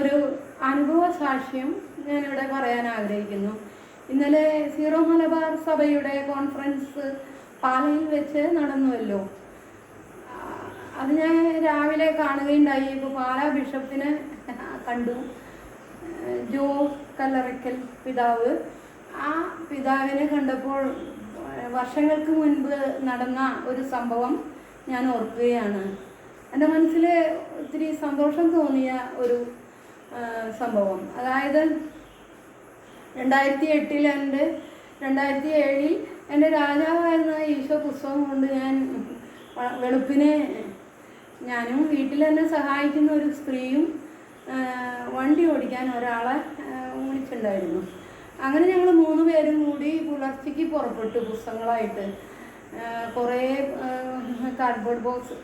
ഒരു അനുഭവ സാക്ഷ്യം ഞാനിവിടെ പറയാൻ ആഗ്രഹിക്കുന്നു. ഇന്നലെ സീറോ മലബാർ സഭയുടെ കോൺഫറൻസ് പാലയിൽ വെച്ച് നടന്നുവല്ലോ. അത് ഞാൻ രാവിലെ കാണുകയുണ്ടായി. ഇപ്പോൾ പാല ബിഷപ്പിനെ കണ്ടു. ജോ കല്ലറയ്ക്കൽ പിതാവ്. ആ പിതാവിനെ കണ്ടപ്പോൾ വർഷങ്ങൾക്ക് മുൻപ് നടന്ന ഒരു സംഭവം ഞാൻ ഓർക്കുകയാണ്. എന്റെ മനസ്സിൽ ഒത്തിരി സന്തോഷം തോന്നിയ ഒരു സംഭവം. അതായത് രണ്ടായിരത്തി എട്ടിൽ എന്റെ രണ്ടായിരത്തി ഏഴിൽ എന്റെ രാജാവായിരുന്ന ഈശോ പുസ്തകം കൊണ്ട് ഞാൻ വെളുപ്പിനെ ഞാനും വീട്ടിൽ എന്നെ സഹായിക്കുന്ന ഒരു സ്ത്രീയും വണ്ടി ഓടിക്കാൻ ഒരാളെ വിളിച്ചിട്ടുണ്ടായിരുന്നു. അങ്ങനെ ഞങ്ങൾ മൂന്ന് പേരും കൂടി പുലർച്ചയ്ക്ക് പുറപ്പെട്ടു പുസ്തകങ്ങളായിട്ട്. കുറേ കാർഡ്ബോർഡ് ബോക്സ്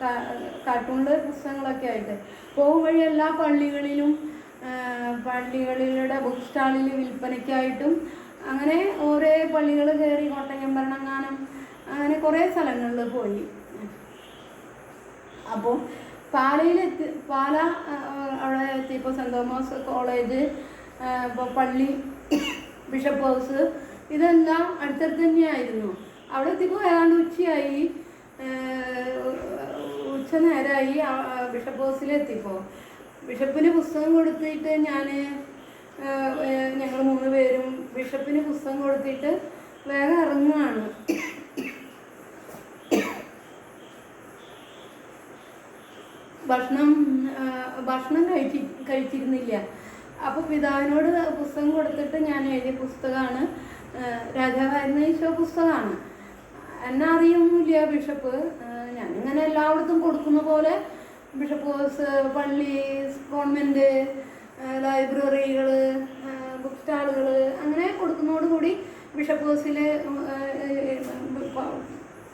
കാർട്ടൂണിലെ പുസ്തകങ്ങളൊക്കെ ആയിട്ട്. പോകും വഴി എല്ലാ പള്ളികളിലും ആ, പള്ളികളിലുള്ള ബുക്ക് സ്റ്റാളിൽ വിൽപ്പനയ്ക്കായിട്ടും അങ്ങനെ ഓരോ പള്ളികൾ കയറി കോട്ടയം ഭരണങ്ങാനം അങ്ങനെ കുറേ സ്ഥലങ്ങളിൽ പോയി. അപ്പോൾ പാലയിലെത്തി പാല അവിടെ എത്തിയപ്പോൾ സെന്റ് തോമസ് കോളേജ് ഇപ്പോൾ പള്ളി ബിഷപ്പ് ഹൗസ് ഇതെല്ലാം അടുത്തടുത്ത് തന്നെയായിരുന്നു. അവിടെ എത്തിയപ്പോൾ ഏതാണ്ട് ഉച്ചയായി. ഉച്ച നേരമായി ബിഷപ്പ് ഹൗസിലെത്തിയപ്പോൾ ബിഷപ്പിന് പുസ്തകം കൊടുത്തിട്ട് ഞാൻ ഞങ്ങൾ മൂന്ന് പേരും ബിഷപ്പിന് പുസ്തകം കൊടുത്തിട്ട് വേഗം ഇറങ്ങുകയാണ് ഭക്ഷണം ഭക്ഷണം കഴിച്ചി കഴിച്ചിരുന്നില്ല. അപ്പോൾ പിതാവിനോട് പുസ്തകം കൊടുത്തിട്ട് ഞാൻ എഴുതിയ പുസ്തകമാണ് രാജാവായിരുന്ന ഈശോ പുസ്തകമാണ്. എന്നെ അറിയുന്നില്ല ബിഷപ്പ്. ഞാനിങ്ങനെ എല്ലായിടത്തും കൊടുക്കുന്ന പോലെ ബിഷപ്പ് ഹൗസ് പള്ളി ഗവൺമെന്റ് ലൈബ്രറികൾ ബുക്ക് സ്റ്റാളുകൾ അങ്ങനെ കൊടുക്കുന്നതോടുകൂടി ബിഷപ്പ് ഹൗസിൽ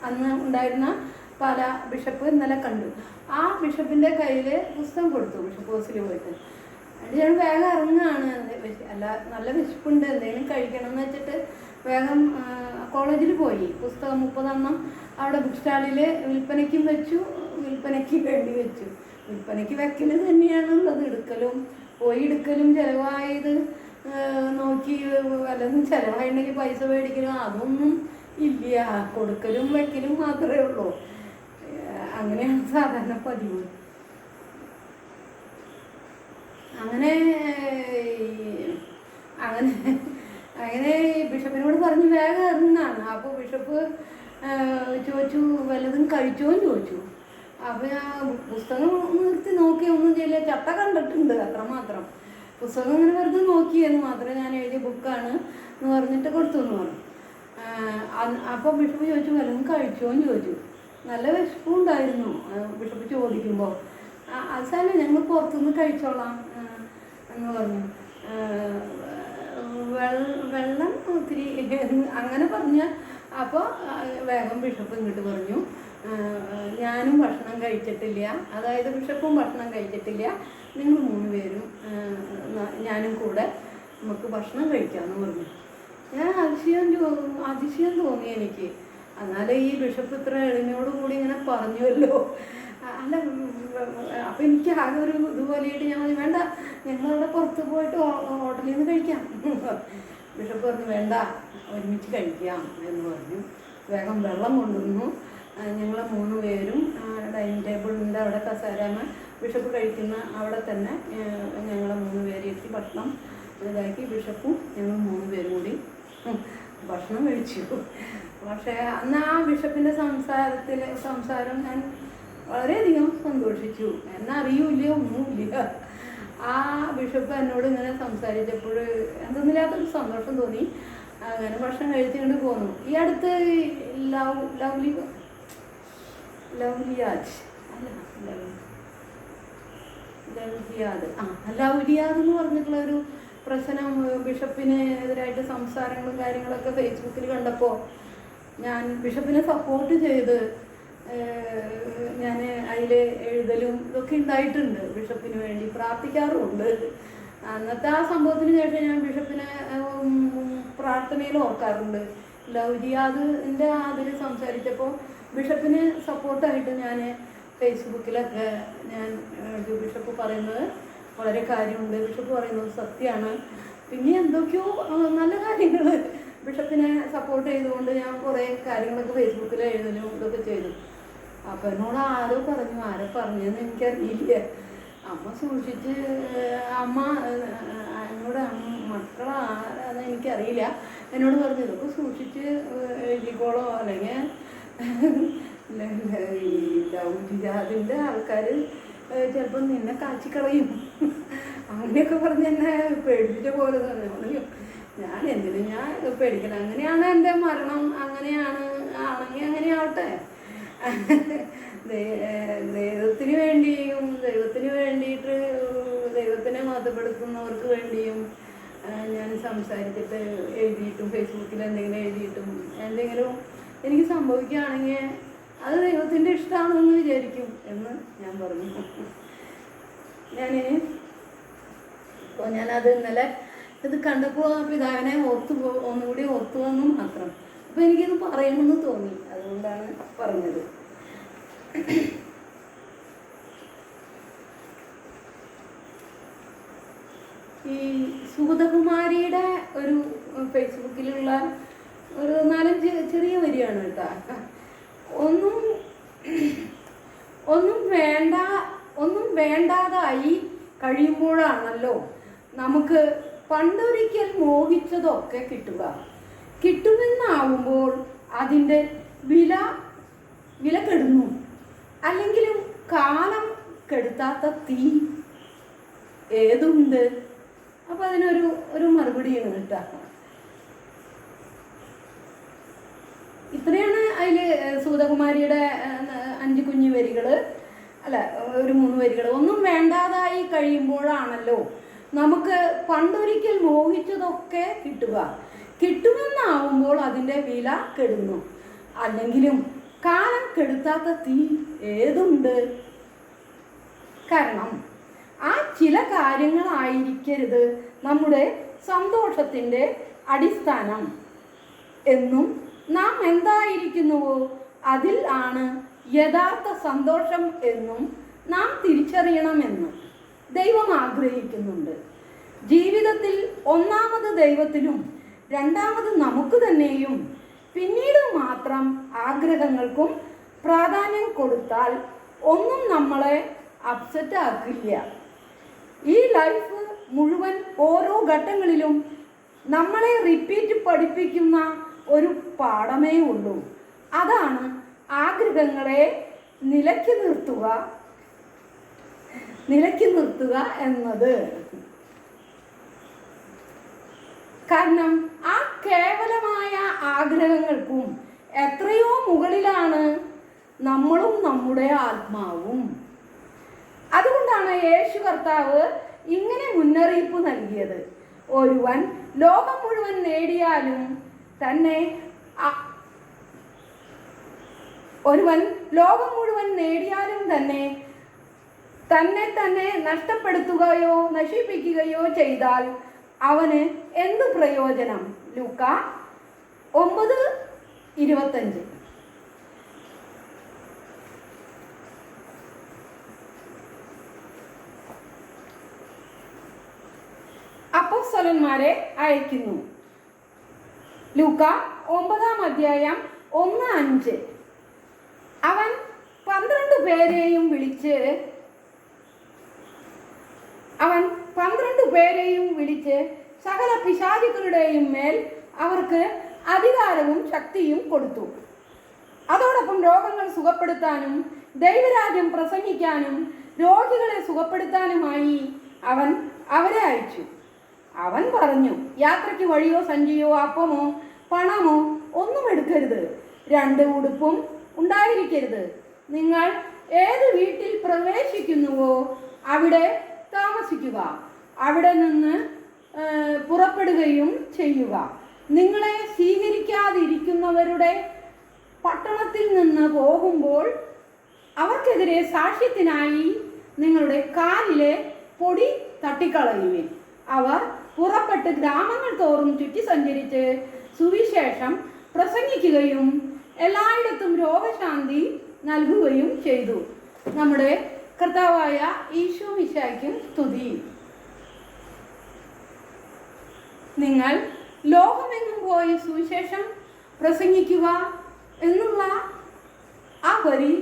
അന്ന് ഉണ്ടായിരുന്ന പല ബിഷപ്പ് ഇന്നലെ കണ്ടു. ആ ബിഷപ്പിന്റെ കയ്യിൽ പുസ്തകം കൊടുത്തു ബിഷപ്പ് ഹൗസിൽ പോയിട്ട്. എന്നിട്ട് ഞാൻ വേഗം ഇറങ്ങുകയാണ്. അല്ല നല്ല വിശപ്പുണ്ട്. എന്തെങ്കിലും കഴിക്കണം എന്ന് വെച്ചിട്ട് വേഗം കോളേജിൽ പോയി. പുസ്തകം മുപ്പതെണ്ണം അവിടെ ബുക്ക് സ്റ്റാളിൽ വിൽപ്പനയ്ക്കും വെച്ചു വിൽപ്പനയ്ക്ക് വേണ്ടി വെച്ചു. വിൽപ്പനയ്ക്ക് വെക്കൽ തന്നെയാണുള്ളത്. എടുക്കലും പോയി എടുക്കലും ചിലവായത് നോക്കി വല്ലതും ചിലവായിട്ടുണ്ടെങ്കിൽ പൈസ മേടിക്കലും അതൊന്നും ഇല്ല. കൊടുക്കലും വെക്കലും മാത്രമേ ഉള്ളൂ. അങ്ങനെയാണ് സാധാരണ പതിവ്. അങ്ങനെ അങ്ങനെ അങ്ങനെ ബിഷപ്പിനോട് പറഞ്ഞ് വേഗം ഇറങ്ങാണ് അപ്പോൾ ബിഷപ്പ് ചോദിച്ചു വല്ലതും കഴിച്ചോ എന്ന് ചോദിച്ചു. അപ്പോൾ ഞാൻ പുസ്തകം നിർത്തി നോക്കി. ഒന്നും ചെയ്യില്ല. ചട്ട കണ്ടിട്ടുണ്ട് അത്രമാത്രം. പുസ്തകം ഇങ്ങനെ വെറുതെ നോക്കിയെന്ന് മാത്രമേ ഞാൻ എഴുതിയ ബുക്കാണ് എന്ന് പറഞ്ഞിട്ട് കൊടുത്തു എന്ന് പറഞ്ഞു. അപ്പോൾ ബിഷപ്പ് ചോദിച്ചു വല്ലതും കഴിച്ചോന്ന് ചോദിച്ചു. നല്ല വിഷപ്പും ഉണ്ടായിരുന്നു. ബിഷപ്പ് ചോദിക്കുമ്പോൾ അവസാനം ഞങ്ങൾ പുറത്തുനിന്ന് കഴിച്ചോളാം എന്ന് പറഞ്ഞു. വെള്ളം ഒത്തിരി അങ്ങനെ പറഞ്ഞ അപ്പോൾ വേഗം ബിഷപ്പ് ഇങ്ങോട്ട് പറഞ്ഞു. ഞാനും ഭക്ഷണം കഴിച്ചിട്ടില്ല. അതായത് ബിഷപ്പും ഭക്ഷണം കഴിച്ചിട്ടില്ല. നിങ്ങൾ മൂന്ന് പേരും ഞാനും കൂടെ നമുക്ക് ഭക്ഷണം കഴിക്കാമെന്ന് പറഞ്ഞു. ഞാൻ അതിശയം അതിശയം തോന്നി എനിക്ക്. എന്നാലേ ഈ ബിഷപ്പ് ഇത്ര എളിമയോടുകൂടി ഇങ്ങനെ പറഞ്ഞുവല്ലോ. അല്ല അപ്പം എനിക്ക് ആകെ ഒരു ഇതുപോലെയായിട്ട് ഞാൻ പറഞ്ഞു വേണ്ട ഞങ്ങളവിടെ പുറത്ത് പോയിട്ട് ഹോട്ടലിൽ നിന്ന് കഴിക്കാം. ബിഷപ്പ് പറഞ്ഞു വേണ്ട ഒരുമിച്ച് കഴിക്കാം എന്ന് പറഞ്ഞു. വേഗം വെള്ളം കൊണ്ടുവന്നു. ഞങ്ങൾ മൂന്ന് പേരും ഡൈനിങ് ടേബിളിന്റെ അവിടെ കസേരമ ബിഷപ്പ് കഴിക്കുന്ന അവിടെ തന്നെ ഞങ്ങൾ മൂന്ന് പേര് എത്തി ഭക്ഷണം ഇതാക്കി. ബിഷപ്പും ഞങ്ങൾ മൂന്ന് പേരും കൂടി ഭക്ഷണം കഴിച്ചു. പക്ഷേ അന്ന് ആ ബിഷപ്പിന്റെ സംസാരത്തിൽ സംസാരം ഞാൻ വളരെയധികം സന്തോഷിച്ചു. എന്നെ അറിയൂല ഒന്നുമില്ല. ആ ബിഷപ്പ് എന്നോട് ഇങ്ങനെ സംസാരിച്ചപ്പോൾ എന്തെന്നില്ലാത്തൊരു സന്തോഷം തോന്നി. അങ്ങനെ ഭക്ഷണം കഴിച്ചുകൊണ്ട് പോന്നു. ഈ അടുത്ത് ലവ് ലവ്ലി ലവ്ലിയാജ് ലവ്ലിയാദ് ആ ലവ്ലിയാദ് എന്ന് പറഞ്ഞിട്ടുള്ള ഒരു പ്രശ്നം ബിഷപ്പിന് എതിരായിട്ട് സംസാരങ്ങളും കാര്യങ്ങളൊക്കെ ഫേസ്ബുക്കിൽ കണ്ടപ്പോൾ ഞാൻ ബിഷപ്പിനെ സപ്പോർട്ട് ചെയ്ത് ഞാൻ അതിൽ എഴുതലും ഇതൊക്കെ ഉണ്ടായിട്ടുണ്ട് ബിഷപ്പിന് വേണ്ടി പ്രാർത്ഥിക്കാറുമുണ്ട്. അന്നത്തെ ആ സംഭവത്തിന് ശേഷം ഞാൻ ബിഷപ്പിനെ പ്രാർത്ഥനയിൽ ഓർക്കാറുണ്ട്. ലൗജിയാദിന്റെ അതിൽ സംസാരിച്ചപ്പോൾ ബിഷപ്പിന് സപ്പോർട്ടായിട്ട് ഞാൻ ഫേസ്ബുക്കിലൊക്കെ ഞാൻ ബിഷപ്പ് പറയുന്നത് വളരെ കാര്യമുണ്ട്. ബിഷപ്പ് പറയുന്നത് സത്യമാണ് പിന്നെ എന്തൊക്കെയോ നല്ല കാര്യങ്ങൾ ബിഷപ്പിനെ സപ്പോർട്ട് ചെയ്തുകൊണ്ട് ഞാൻ കുറേ കാര്യങ്ങളൊക്കെ ഫേസ്ബുക്കിൽ എഴുതലും ഇതൊക്കെ ചെയ്തു. അപ്പം എന്നോട് ആരോ പറഞ്ഞു ആരോ പറഞ്ഞതെന്ന് എനിക്കറിയില്ല. അമ്മ സൂക്ഷിച്ച് അമ്മ എന്നോട് അമ്മ മക്കളാരാന്ന് എനിക്കറിയില്ല. എന്നോട് പറഞ്ഞു ഇതൊക്കെ സൂക്ഷിച്ച് എഴുതിക്കോളോ. അല്ലെങ്കിൽ ലൗകിജാതിന്റെ ആൾക്കാർ ചിലപ്പോൾ നിന്നെ കാച്ചിക്കളയും. അങ്ങനെയൊക്കെ പറഞ്ഞ് എന്നെ പേടിപ്പിച്ച പോലെ തന്നെ പറഞ്ഞു ഞാൻ എന്തിനു ഞാൻ പേടിക്കണം അങ്ങനെയാണ് എന്റെ മരണം. അങ്ങനെയാണ് ആണെങ്കിൽ അങ്ങനെ ആവട്ടെ ദൈവത്തിന് വേണ്ടിയും ദൈവത്തിന് വേണ്ടിയിട്ട് ദൈവത്തിനെ മതപ്പെടുത്തുന്നവർക്ക് വേണ്ടിയും ഞാൻ സംസാരിച്ചിട്ട് എഴുതിയിട്ടും ഫേസ്ബുക്കിൽ എന്തെങ്കിലും എഴുതിയിട്ടും എന്തെങ്കിലും എനിക്ക് സംഭവിക്കുകയാണെങ്കിൽ അത് ദൈവത്തിന്റെ ഇഷ്ടമാണെന്ന് വിചാരിക്കും എന്ന് ഞാൻ പറഞ്ഞു. ഞാൻ അപ്പോൾ ഞാനത് ഇന്നലെ ഇത് കണ്ടപ്പോൾ പിതാവിനെ ഓർത്തു ഒന്നുകൂടി ഓർത്തു വന്നു മാത്രം. അപ്പോൾ എനിക്കിത് പറയണമെന്ന് തോന്നി. അതുകൊണ്ടാണ് പറഞ്ഞത്. ഈ സുഗതകുമാരിയുടെ ഒരു ഫേസ്ബുക്കിലുള്ള ഒരു നാലഞ്ച് ചെറിയ വരിയാണ് കേട്ടോ. ഒന്നും ഒന്നും വേണ്ട ഒന്നും വേണ്ടാതായി കഴിയുമ്പോഴാണല്ലോ നമുക്ക് പണ്ടൊരിക്കൽ മോഹിച്ചതൊക്കെ കിട്ടുക. കിട്ടുമെന്നാവുമ്പോൾ അതിന്റെ വില വില കെടുന്നു. അല്ലെങ്കിലും കാലം കെടുത്താത്ത തീ ഏതുണ്ട്? അപ്പൊ അതിനൊരു ഒരു മറുപടിയാണ് കിട്ടുക. ഇത്രയാണ് അതിൽ സൂതകുമാരിയുടെ അഞ്ച് കുഞ്ഞു വരികൾ അല്ല ഒരു മൂന്ന് വരികൾ ഒന്നും വേണ്ടാതായി കഴിയുമ്പോഴാണല്ലോ നമുക്ക് പണ്ടൊരിക്കൽ മോഹിച്ചതൊക്കെ കിട്ടുക. കിട്ടുമെന്നാവുമ്പോൾ അതിന്റെ വില കെടുന്നു. അല്ലെങ്കിലും കാലം കെടുത്താത്ത തീ ഏതുണ്ട്? കാരണം ആ ചില കാര്യങ്ങളായിരിക്കരുത് നമ്മുടെ സന്തോഷത്തിന്റെ അടിസ്ഥാനം. എന്നും നാം എന്തായിരിക്കുന്നുവോ? അതിൽ ആണ് യഥാർത്ഥ സന്തോഷം എന്നും നാം തിരിച്ചറിയണമെന്നും ദൈവം ആഗ്രഹിക്കുന്നുണ്ട്. ജീവിതത്തിൽ ഒന്നാമത് ദൈവത്തിനും രണ്ടാമത് നമുക്ക് തന്നെയും. പിന്നീട് മാത്രം ആഗ്രഹങ്ങൾക്കും പ്രാധാന്യം കൊടുത്താൽ ഒന്നും നമ്മളെ അപ്സെറ്റ് ആക്കില്ല. ഈ ലൈഫ് മുഴുവൻ ഓരോ ഘട്ടങ്ങളിലും നമ്മളെ റിപ്പീറ്റ് പഠിപ്പിക്കുന്ന ഒരു പാഠമേ ഉള്ളൂ. അതാണ് ആഗ്രഹങ്ങളെ നിലയ്ക്ക് നിർത്തുക നിലയ്ക്ക് നിർത്തുക എന്നത്. കാരണം ആ കേവലമായ ആഗ്രഹങ്ങൾക്കും എത്രയോ മുകളിലാണ് നമ്മളും നമ്മുടെ ആത്മാവും. അതുകൊണ്ടാണ് യേശു കർത്താവ് ഇങ്ങനെ മുന്നറിയിപ്പ് നൽകിയത്. ഒരുവൻ ലോകം മുഴുവൻ നേടിയാലും തന്നെ ഒരുവൻ ലോകം മുഴുവൻ നേടിയാലും തന്നെ തന്നെ തന്നെ നഷ്ടപ്പെടുത്തുകയോ നശിപ്പിക്കുകയോ ചെയ്താൽ അവന് എന്ത് പ്രയോജനം? ലൂക്ക ഒമ്പത് ഇരുപത്തഞ്ച്. അപ്പോസ്തലന്മാരെ അയക്കുന്നു. ലൂക്ക ഒമ്പതാം അധ്യായം ഒന്ന് അഞ്ച്. അവൻ പന്ത്രണ്ട് പേരെയും വിളിച്ച് അവൻ പന്ത്രണ്ട് പേരെയും വിളിച്ച് സകല പിശാചുക്കളുടെയും മേൽ അവർക്ക് അധികാരവും ശക്തിയും കൊടുത്തു. അതോടൊപ്പം രോഗങ്ങൾ സുഖപ്പെടുത്താനും ദൈവരാജ്യം പ്രസംഗിക്കാനും രോഗികളെ സുഖപ്പെടുത്താനുമായി അവൻ അവരെ അയച്ചു. അവൻ പറഞ്ഞു യാത്രയ്ക്ക് വഴിയോ സഞ്ചിയോ അപ്പമോ പണമോ ഒന്നും എടുക്കരുത്. രണ്ട് ഉടുപ്പും ഉണ്ടായിരിക്കരുത്. നിങ്ങൾ ഏത് വീട്ടിൽ പ്രവേശിക്കുന്നുവോ അവിടെ താമസിക്കുക അവിടെ നിന്ന് പുറപ്പെടുകയും ചെയ്യുക. നിങ്ങളെ സ്വീകരിക്കാതിരിക്കുന്നവരുടെ പട്ടണത്തിൽ നിന്ന് പോകുമ്പോൾ അവർക്കെതിരെ സാക്ഷ്യത്തിനായി നിങ്ങളുടെ കാലിലെ പൊടി തട്ടിക്കളയുവിൻ. അവർ പുറപ്പെട്ട് ഗ്രാമങ്ങൾ തോറും ചുറ്റി സഞ്ചരിച്ച് സുവിശേഷം പ്രസംഗിക്കുകയും എല്ലായിടത്തും രോഗശാന്തി നൽകുകയും ചെയ്തു. നമ്മുടെ കർത്താവായ ഈശോ മിശായ്ക്കും സ്തുതി. നിങ്ങൾ ലോകമെങ്ങും പോയി സുവിശേഷം പ്രസംഗിക്കുക എന്നുള്ള ആ വരി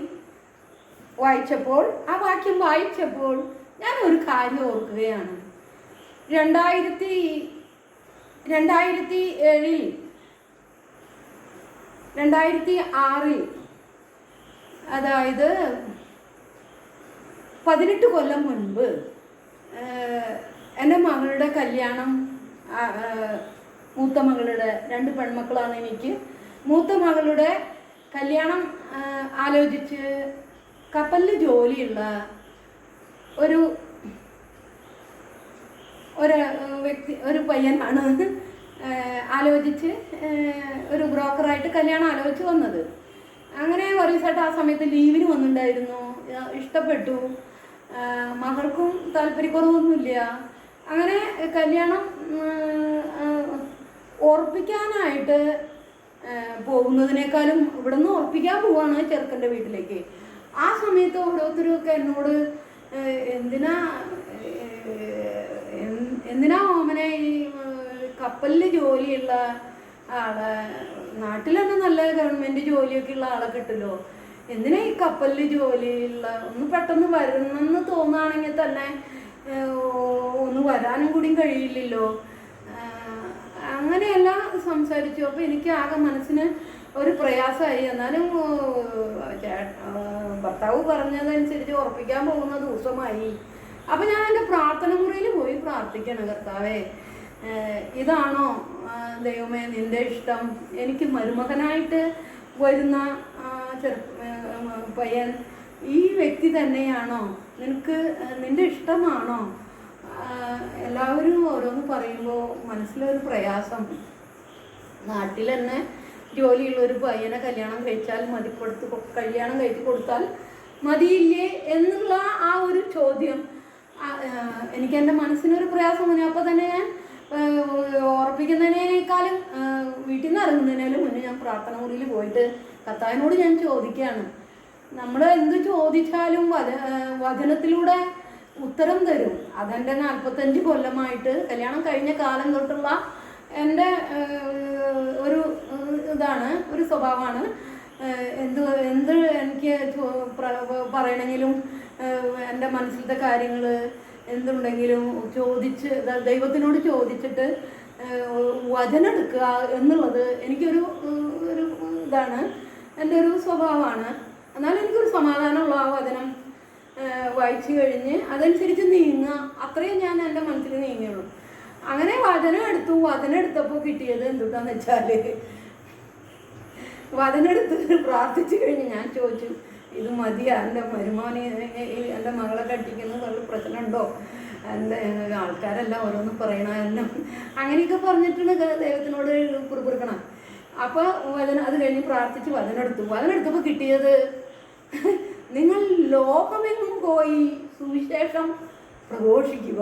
വായിച്ചപ്പോൾ ആ വാക്യം വായിച്ചപ്പോൾ ഞാൻ ഒരു കാര്യം ഓർക്കുകയാണ്. രണ്ടായിരത്തി രണ്ടായിരത്തി ഏഴിൽ രണ്ടായിരത്തി ആറിൽ അതായത് പതിനെട്ട് കൊല്ലം മുൻപ് എന്റെ മകളുടെ കല്യാണം മൂത്ത മകളുടെ രണ്ട് പെൺമക്കളാണ് എനിക്ക്. മൂത്ത മകളുടെ കല്യാണം ആലോചിച്ച് കപ്പലിൽ ജോലിയുള്ള ഒരു ഒരു വ്യക്തി ഒരു പയ്യനാണ് ആലോചിച്ച് ഒരു ബ്രോക്കറായിട്ട് കല്യാണം ആലോചിച്ച് വന്നത്. അങ്ങനെ ഒരു ദിവസമായിട്ട് ആ സമയത്ത് ലീവിന് വന്നിട്ടുണ്ടായിരുന്നു. ഇഷ്ടപ്പെട്ടു. മകൾക്കും താല്പര്യക്കുറവൊന്നുമില്ല. അങ്ങനെ കല്യാണം ഉറപ്പിക്കാനായിട്ട് പോകുന്നതിനേക്കാളും ഇവിടുന്ന് ഉറപ്പിക്കാൻ പോവാണ് ചെറുക്കന്റെ വീട്ടിലേക്ക്. ആ സമയത്ത് ഓരോരുത്തരൊക്കെ എന്നോട് എന്തിനാ എന്തിനാ ഓമനെ ഈ കപ്പലിൽ ജോലിയുള്ള ആളെ നാട്ടിൽ തന്നെ നല്ല ഗവൺമെന്റ് ജോലിയൊക്കെ ഉള്ള ആളെ കിട്ടുമല്ലോ? എന്തിനാ ഈ കപ്പലിൽ ജോലിയുള്ള ഒന്ന് പെട്ടെന്ന് വരുന്നെന്ന് തോന്നുകയാണെങ്കിൽ തന്നെ ഒന്ന് വരാനും കൂടി കഴിയില്ലല്ലോ. അങ്ങനെയല്ല സംസാരിച്ചു. അപ്പോൾ എനിക്ക് ആകെ മനസ്സിന് ഒരു പ്രയാസമായി. എന്നാലും ഭർത്താവ് പറഞ്ഞതനുസരിച്ച് ഉറപ്പിക്കാൻ പോകുന്ന ദിവസമായി. അപ്പം ഞാൻ എന്റെ പ്രാർത്ഥന മുറിയിൽ പോയി പ്രാർത്ഥിക്കണം കർത്താവേ. ഇതാണോ ദൈവമേ നിന്റെ ഇഷ്ടം? എനിക്ക് മരുമകനായിട്ട് വരുന്ന ചെറു പയ്യൻ ഈ വ്യക്തി തന്നെയാണോ? നിനക്ക് നിന്റെ ഇഷ്ടമാണോ? എല്ലാവരും ഓരോന്ന് പറയുമ്പോൾ മനസ്സിലൊരു പ്രയാസം. നാട്ടിൽ തന്നെ ജോലിയുള്ളൊരു പയ്യനെ കല്യാണം കഴിച്ചാൽ മതി കൊടുത്ത് കല്യാണം കഴിച്ച് കൊടുത്താൽ മതിയില്ലേ എന്നുള്ള ആ ഒരു ചോദ്യം. എനിക്ക് എന്റെ മനസ്സിനൊരു പ്രയാസം വന്നു. അപ്പോൾ തന്നെ ഞാൻ ഓർപ്പിക്കുന്നതിനേക്കാളും വീട്ടിൽ നിന്ന് ഇറങ്ങുന്നതിനേലും മുന്നേ ഞാൻ പ്രാർത്ഥന മുറിയിൽ പോയിട്ട് കർത്താവിനോട് ഞാൻ ചോദിക്കുകയാണ് നമ്മൾ എന്ത് ചോദിച്ചാലും വച വചനത്തിലൂടെ ഉത്തരം തരും. അതെന്റെ നാൽപ്പത്തഞ്ച് കൊല്ലമായിട്ട് കല്യാണം കഴിഞ്ഞ കാലം തൊട്ടുള്ള എന്റെ ഒരു ഇതാണ് ഒരു സ്വഭാവമാണ്. എന്ത് എന്ത് എനിക്ക് പറയണമെങ്കിലും എന്റെ മനസ്സിലത്തെ കാര്യങ്ങൾ എന്തുണ്ടെങ്കിലും ചോദിച്ച് ദൈവത്തിനോട് ചോദിച്ചിട്ട് വചനെടുക്കുക എന്നുള്ളത് എനിക്കൊരു ഒരു ഇതാണ്. എന്റെ ഒരു സ്വഭാവമാണ്. എന്നാലും എനിക്കൊരു സമാധാനമുള്ള ആ വചനം വായിച്ചു കഴിഞ്ഞ് അതനുസരിച്ച് നീങ്ങുക. അത്രയും ഞാൻ എന്റെ മനസ്സിൽ നീങ്ങിയുള്ളൂ. അങ്ങനെ വചനം എടുത്തു. വചനം എടുത്തപ്പോൾ കിട്ടിയത് എന്തുട്ടാന്ന് വെച്ചാൽ വചനം എടുത്ത് പ്രാർത്ഥിച്ചു കഴിഞ്ഞ് ഞാൻ ചോദിച്ചു ഇത് മതിയാ? എന്റെ മരുമോനെ എന്റെ മകളെ കട്ടിക്കുന്ന വല്ല പ്രശ്നമുണ്ടോ? എന്റെ ആൾക്കാരെല്ലാം ഓരോന്ന് പറയണമെല്ലാം അങ്ങനെയൊക്കെ പറഞ്ഞിട്ടാണ് ക- ദൈവത്തിനോട് കുറുകുറുക്കണം. അപ്പോൾ വചന അത് കഴിഞ്ഞ് പ്രാർത്ഥിച്ച് വചനം എടുത്തു. വചനം എടുത്തപ്പോൾ കിട്ടിയത് നിങ്ങൾ ലോകമെങ്ങും പോയി സുവിശേഷം പ്രഘോഷിക്കുക.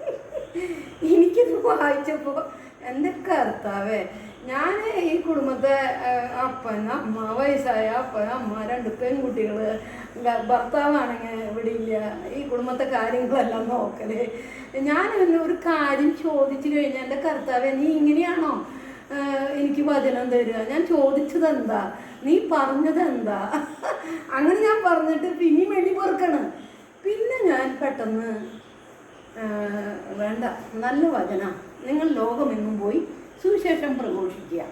എനിക്കിത് വായിച്ചപ്പോൾ എന്റെ കർത്താവേ ഞാൻ ഈ കുടുംബത്തെ അപ്പൻ അമ്മ വയസ്സായ അപ്പൻ അമ്മ രണ്ട് പെൺകുട്ടികൾ ഭർത്താവാണെങ്കിൽ ഇവിടെ ഇല്ല ഈ കുടുംബത്തെ കാര്യങ്ങളെല്ലാം നോക്കൽ. ഞാൻ ഒരു കാര്യം ചോദിച്ചു കഴിഞ്ഞാൽ എന്റെ കർത്താവേ നീ ഇങ്ങനെയാണോ? എനിക്ക് വചനം തരിക ഞാൻ ചോദിച്ചത് എന്താ നീ പറഞ്ഞത് എന്താ അങ്ങനെ ഞാൻ പറഞ്ഞിട്ട് പിന്നെ വേണ്ടി പെറുക്കണം. പിന്നെ ഞാൻ പെട്ടെന്ന് വേണ്ട നല്ല വചന. നിങ്ങൾ ലോകമെങ്ങും പോയി സുവിശേഷം പ്രഘോഷിക്കുക.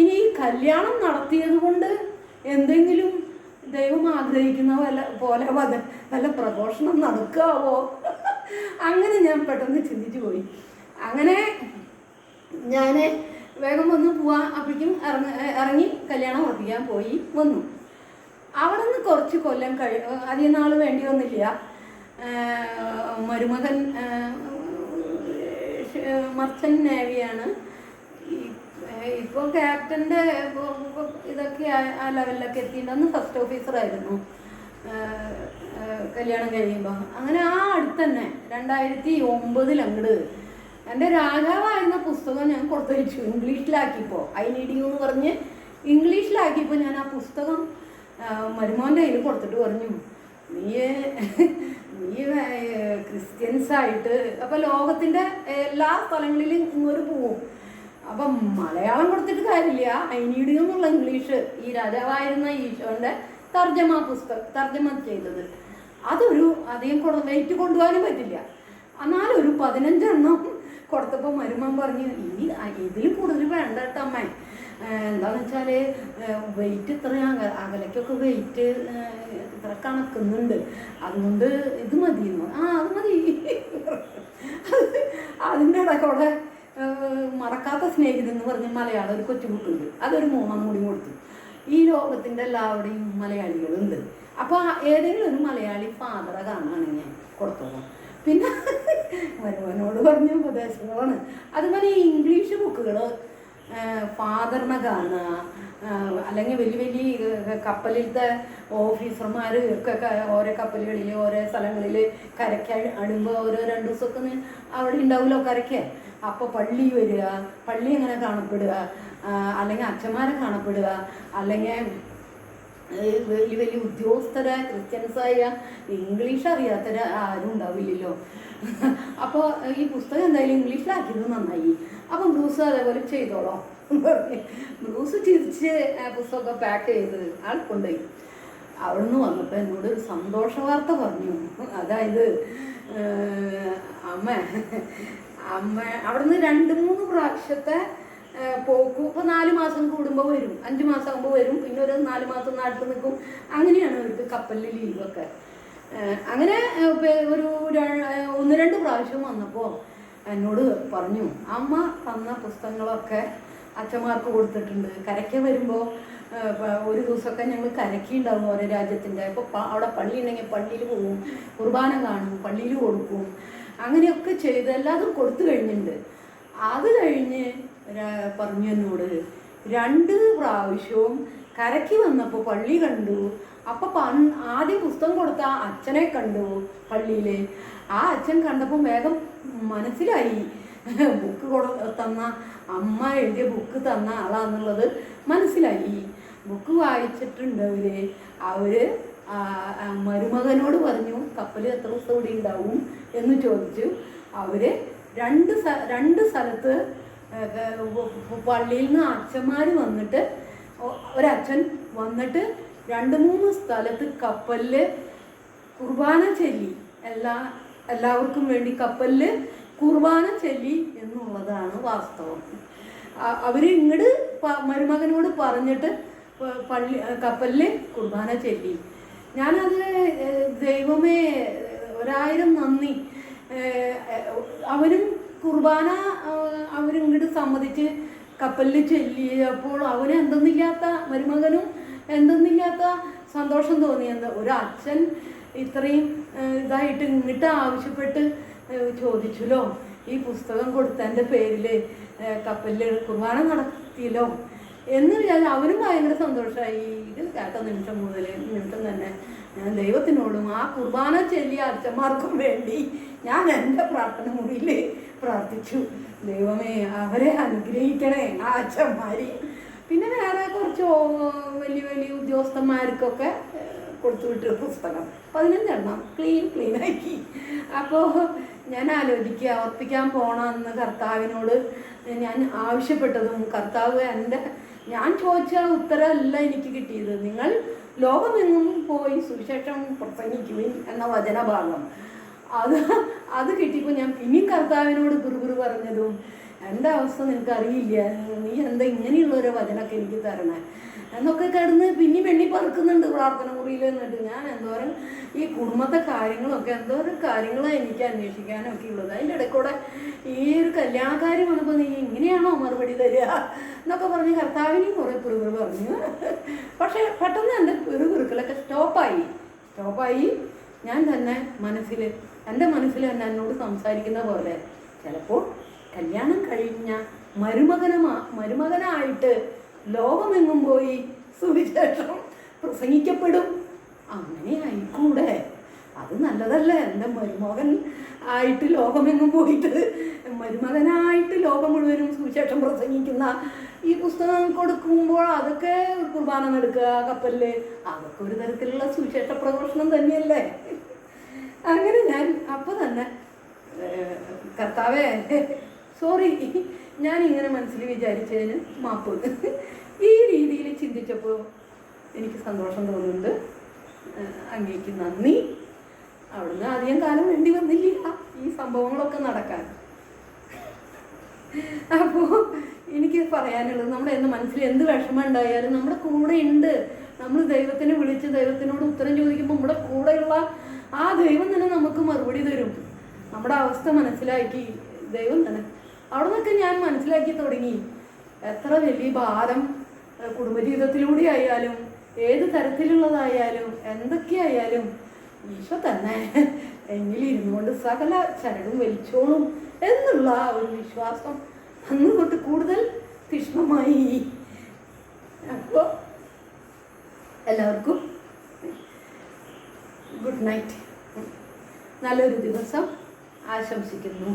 ഇനി ഈ കല്യാണം നടത്തിയത് കൊണ്ട് എന്തെങ്കിലും ദൈവം ആഗ്രഹിക്കുന്ന വല്ല പോലെ വധ വല്ല പ്രഘോഷണം നടക്കാവോ? അങ്ങനെ ഞാൻ പെട്ടെന്ന് ചിന്തിച്ചു പോയി. അങ്ങനെ ഞാൻ വേഗം വന്ന് പോവാ. അപ്പോഴേക്കും ഇറങ്ങ ഇറങ്ങി കല്യാണം ഉറപ്പിക്കാൻ പോയി വന്നു. അവിടെ നിന്ന് കുറച്ച് കൊല്ലം കഴി അധികം നാൾ വേണ്ടി വന്നില്ല. മരുമകൻ മർച്ചന്റ് നേവിയാണ്. ഇപ്പോൾ ക്യാപ്റ്റന്റെ ഇതൊക്കെ ആ- ലെവലിലൊക്കെ എത്തിയിട്ടുണ്ടെന്ന് ഫസ്റ്റ് ഓഫീസറായിരുന്നു കല്യാണം കഴിയുമ്പോൾ അങ്ങനെ ആ അടുത്ത് തന്നെ രണ്ടായിരത്തി ഒമ്പതിൽ അങ്ങോട്ട് എന്റെ എന്ന പുസ്തകം ഞാൻ കൊടുത്തയച്ചു. ഇംഗ്ലീഷിലാക്കിയപ്പോൾ ഐ നീഡ് യു എന്ന് പറഞ്ഞ് ഇംഗ്ലീഷിലാക്കിയപ്പോൾ ഞാൻ ആ പുസ്തകം മരുമോന്റെ കയ്യിൽ കൊടുത്തിട്ട് പറഞ്ഞു നീ നീ ക്രിസ്ത്യൻസായിട്ട് ക്രിസ്ത്യൻസ് ആയിട്ട് അപ്പൊ ലോകത്തിന്റെ എല്ലാ സ്ഥലങ്ങളിലും ഇങ്ങോട്ട് പോവും. അപ്പം മലയാളം കൊടുത്തിട്ട് കാര്യമില്ല. ഐ നീഡ് യു എന്നുള്ള ഇംഗ്ലീഷ് ഈ രാജാവായിരുന്ന ഈശോന്റെ തർജമ പുസ്തകം തർജമ ചെയ്തത്. അതൊരു അധികം കൊണ്ട് വെയിറ്റ് കൊണ്ടുപോകാനും പറ്റില്ല. എന്നാലും ഒരു പതിനഞ്ചെണ്ണം കൊടുത്തപ്പോൾ മരുമൻ പറഞ്ഞു ഇനി ഇതിൽ കൂടുതൽ വേണ്ട കേട്ടോ അമ്മ എന്താണെന്ന് വെച്ചാൽ വെയിറ്റ് ഇത്ര അക അകലയ്ക്കൊക്കെ വെയിറ്റ് ഇത്ര കണക്കുന്നുണ്ട്. അതുകൊണ്ട് ഇത് മതിയെന്നു ആ അത് മതി. അതിന്റെ ഇടയ്ക്കൂടെ മറക്കാത്ത സ്നേഹിതൻ എന്ന് പറഞ്ഞ മലയാളം ഒരു കൊച്ചുകുട്ടുണ്ട് അതൊരു മൂന്നാം കൂടി കൊടുത്തു. ഈ ലോകത്തിന്റെ എല്ലാവരുടെയും മലയാളികളുണ്ട്. അപ്പോൾ ഏതെങ്കിലും ഒരു മലയാളി ഫാദറെ കാണാണ് ഞാൻ കൊടുത്തോളാം പിന്നെ മനുവനോട് പറഞ്ഞ ഉപദേശങ്ങളാണ്. അതുപോലെ ഈ ഇംഗ്ലീഷ് ബുക്കുകൾ ഫാദറിനെ കാണുക അല്ലെങ്കിൽ വലിയ വലിയ കപ്പലിലത്തെ ഓഫീസർമാർ ഒക്കെ ഓരോ കപ്പലുകളിൽ ഓരോ സ്ഥലങ്ങളിൽ കരയ്ക്ക് അടുമ്പോൾ ഓരോ രണ്ട് ദിവസമൊക്കെ അവിടെ ഉണ്ടാവുമല്ലോ കരയ്ക്ക്. അപ്പോൾ പള്ളി വരിക പള്ളി എങ്ങനെ കാണപ്പെടുക അല്ലെങ്കിൽ അച്ഛന്മാരെ കാണപ്പെടുക അല്ലെങ്കിൽ വലിയ വലിയ ഉദ്യോഗസ്ഥരായ ക്രിസ്ത്യൻസായ ഇംഗ്ലീഷ് അറിയാത്തവർ ആരും ഉണ്ടാവില്ലല്ലോ. അപ്പോൾ ഈ പുസ്തകം എന്തായാലും ഇംഗ്ലീഷിലാക്കിയത് നന്നായി. അപ്പം ബ്രൂസ് അതേപോലെ ചെയ്തോളോ ബ്രൂസ് ചിരിച്ച് പുസ്തകമൊക്കെ പാക്ക് ചെയ്ത് ആൾ കൊണ്ടുപോയി. അവിടുന്ന് വന്നപ്പോൾ എന്നോട് ഒരു സന്തോഷ വാർത്ത പറഞ്ഞു. അതായത് അമ്മ അമ്മ അവിടുന്ന് രണ്ട് മൂന്ന് പ്രാവശ്യത്തെ പോക്കും. ഇപ്പോൾ നാല് മാസം കൂടുമ്പോൾ വരും. അഞ്ച് മാസം ആകുമ്പോൾ വരും. പിന്നെ ഒരു നാല് മാസം നാട്ടിൽ നിൽക്കും. അങ്ങനെയാണ് അവർക്ക് കപ്പലിൽ ലീവൊക്കെ അങ്ങനെ ഒരു ഒന്ന് രണ്ട് പ്രാവശ്യം വന്നപ്പോൾ എന്നോട് പറഞ്ഞു അമ്മ തന്ന പുസ്തകങ്ങളൊക്കെ അച്ഛന്മാർക്ക് കൊടുത്തിട്ടുണ്ട്. കരയ്ക്ക് വരുമ്പോൾ ഒരു ദിവസമൊക്കെ ഞങ്ങൾ കരയ്ക്ക് ഉണ്ടാവും ഓരോ രാജ്യത്തിന്റെ അപ്പോൾ അവിടെ പള്ളി ഉണ്ടെങ്കിൽ പള്ളിയിൽ പോകും. കുർബാന കാണും. പള്ളിയിൽ കൊടുക്കും. അങ്ങനെയൊക്കെ ചെയ്ത് എല്ലാതും കൊടുത്തു കഴിഞ്ഞിട്ടുണ്ട് അത് കഴിഞ്ഞ് പറഞ്ഞു എന്നോട് രണ്ട് പ്രാവശ്യവും കരയ്ക്ക് വന്നപ്പോൾ പള്ളി കണ്ടു. അപ്പോൾ ആദ്യം പുസ്തകം കൊടുത്ത അച്ഛനെ കണ്ടു പള്ളിയിൽ ആ അച്ഛൻ കണ്ടപ്പോൾ വേഗം മനസ്സിലായി. ബുക്ക് കൊടു തന്ന അമ്മ എഴുതിയ ബുക്ക് തന്ന ആളാന്നുള്ളത് മനസ്സിലായി. ബുക്ക് വായിച്ചിട്ടുണ്ട് അവർ അവർ മരുമകനോട് പറഞ്ഞു കപ്പൽ എത്ര ദിവസം ഇവിടെ ഉണ്ടാവും? എന്ന് ചോദിച്ചു. അവർ രണ്ട് രണ്ട് സ്ഥലത്ത് പള്ളിയിൽ നിന്ന് അച്ഛന്മാർ വന്നിട്ട് ഒരച്ഛൻ വന്നിട്ട് രണ്ട് മൂന്ന് സ്ഥലത്ത് കപ്പലിൽ കുർബാന ചൊല്ലി. എല്ലാ എല്ലാവർക്കും വേണ്ടി കപ്പലിൽ കുർബാന ചൊല്ലി എന്നുള്ളതാണ് വാസ്തവം. അവർ ഇങ്ങോട്ട് മരുമകനോട് പറഞ്ഞിട്ട് പള്ളി കപ്പലിൽ കുർബാന ചൊല്ലി. ഞാനത് ദൈവമേ ഒരായിരം നന്ദി. അവരും കുർബാന അവരിങ്ങോട്ട് സമ്മതിച്ച് കപ്പലിൽ ചെല്ലിയപ്പോൾ അവന് എന്തെന്നില്ലാത്ത മരുമകനും എന്തെന്നില്ലാത്ത സന്തോഷം തോന്നി. എന്താ ഒരു അച്ഛൻ ഇത്രയും ഇതായിട്ട് ഇങ്ങോട്ട് ആവശ്യപ്പെട്ട് ചോദിച്ചല്ലോ ഈ പുസ്തകം കൊടുത്തതിന്റെ പേരിൽ കപ്പലിൽ കുർബാന നടത്തിയല്ലോ? എന്ന് വിചാരിച്ചു അവനും ഭയങ്കര സന്തോഷമായി ഇത് കേട്ട നിമിഷം മുതൽ നിമിഷം തന്നെ. ഞാൻ ദൈവത്തിനോടും ആ കുർബാന ചെല്ലിയ അച്ഛന്മാർക്കും വേണ്ടി ഞാൻ എന്റെ പ്രാർത്ഥന മുറിയിൽ പ്രാർത്ഥിച്ചു. ദൈവമേ അവരെ അനുഗ്രഹിക്കണേ ആ പിന്നെ വേറെ കുറച്ച് വലിയ വലിയ ഉദ്യോഗസ്ഥന്മാർക്കൊക്കെ കൊടുത്തു വിട്ട പുസ്തകം. പതിനഞ്ചെണ്ണം. ക്ലീൻ ക്ലീൻ ആക്കി. അപ്പോൾ ഞാൻ ആലോചിക്കുക അർപ്പിക്കാൻ പോകണമെന്ന് കർത്താവിനോട് ഞാൻ ആവശ്യപ്പെട്ടതും കർത്താവ് എന്റെ ഞാൻ ചോദിച്ച ഉത്തരമല്ല എനിക്ക് കിട്ടിയത്. നിങ്ങൾ ലോകമെങ്ങും പോയി സുവിശേഷം പ്രസംഗിക്കുവിൻ എന്ന വചനഭാഗം. അത് അത് കിട്ടിയപ്പോൾ ഞാൻ പിന്നെയും കർത്താവിനോട് കുറുകുറു പറഞ്ഞതും എന്റെ അവസ്ഥ നിനക്കറിയില്ല? നീ എന്താ ഇങ്ങനെയുള്ള ഒരു വചനമൊക്കെ എനിക്ക് തരണേ? എന്നൊക്കെ കിടന്ന് പിന്നെ വെണ്ണി പറക്കുന്നുണ്ട് പ്രാർത്ഥന മുറിയിൽ എന്നിട്ട് ഞാൻ എന്തോരം ഈ കുടുംബത്തെ കാര്യങ്ങളൊക്കെ എന്തോരം കാര്യങ്ങളാണ് എനിക്ക് അന്വേഷിക്കാനൊക്കെ ഉള്ളത്. അതിന്റെ ഇടയ്ക്കൂടെ ഈ ഒരു കല്യാണക്കാരി വന്നപ്പോൾ നീ ഇങ്ങനെയാണോ മറുപടി തരിക എന്നൊക്കെ പറഞ്ഞ് കർത്താവിനെയും കുറേ പിറുപിറു പറഞ്ഞു. പക്ഷേ പെട്ടെന്ന് എന്റെ പിറുപിറുക്കലൊക്കെ സ്റ്റോപ്പായി. സ്റ്റോപ്പായി. ഞാൻ തന്നെ മനസ്സിൽ എന്റെ മനസ്സിൽ തന്നെ എന്നോട് സംസാരിക്കുന്ന പോലെ ചിലപ്പോൾ കല്യാണം കഴിഞ്ഞ മരുമകന മരുമകനായിട്ട് ലോകമെങ്ങും പോയി സുവിശേഷം പ്രസംഗിക്കപ്പെടും. അങ്ങനെ ആയിക്കൂടെ? അത് നല്ലതല്ലേ. എന്റെ മരുമകൻ ആയിട്ട് ലോകമെങ്ങും പോയിട്ട് മരുമകനായിട്ട് ലോകം മുഴുവനും സുവിശേഷം പ്രസംഗിക്കുന്ന ഈ പുസ്തകം കൊടുക്കുമ്പോൾ അതൊക്കെ കുർബാന നടക്കുക കപ്പലിൽ. അതൊക്കെ ഒരു തരത്തിലുള്ള സുവിശേഷ പ്രഘോഷണം തന്നെയല്ലേ? അങ്ങനെ ഞാൻ അപ്പോൾ തന്നെ കർത്താവേ സോറി ഞാൻ ഇങ്ങനെ മനസ്സിൽ വിചാരിച്ചതിന് മാപ്പ്. ഈ രീതിയിൽ ചിന്തിച്ചപ്പോൾ എനിക്ക് സന്തോഷം തോന്നുന്നുണ്ട്. അങ്ങേക്ക് നന്ദി. അവിടുന്ന് അധികം കാലം വേണ്ടി വന്നില്ല ഈ സംഭവങ്ങളൊക്കെ നടക്കാൻ. അപ്പോൾ എനിക്ക് പറയാനുള്ളത് നമ്മുടെ എന്ന് മനസ്സിൽ എന്ത് വിഷമം ഉണ്ടായാലും നമ്മുടെ കൂടെ ഉണ്ട്. നമ്മൾ ദൈവത്തിനെ വിളിച്ച് ദൈവത്തിനോട് ഉത്തരം ചോദിക്കുമ്പോൾ നമ്മുടെ കൂടെയുള്ള ആ ദൈവം തന്നെ നമുക്ക് മറുപടി തരും. നമ്മുടെ അവസ്ഥ മനസ്സിലാക്കി. ദൈവം തന്നെ. അവിടെ നിന്നൊക്കെ ഞാൻ മനസ്സിലാക്കി തുടങ്ങി. എത്ര വലിയ ഭാരം കുടുംബജീവിതത്തിലൂടെ ആയാലും ഏത് തരത്തിലുള്ളതായാലും എന്തൊക്കെയായാലും ഈശോ തന്നെ എന്നിൽ ഇരുന്നുകൊണ്ട് സകല ചരടും വലിച്ചോളും എന്നുള്ള ഒരു വിശ്വാസം അന്ന് തൊട്ട് കൂടുതൽ തീക്ഷ്ണമായി അപ്പോൾ എല്ലാവർക്കും ഗുഡ് നൈറ്റ്. നല്ലൊരു ദിവസം ആശംസിക്കുന്നു.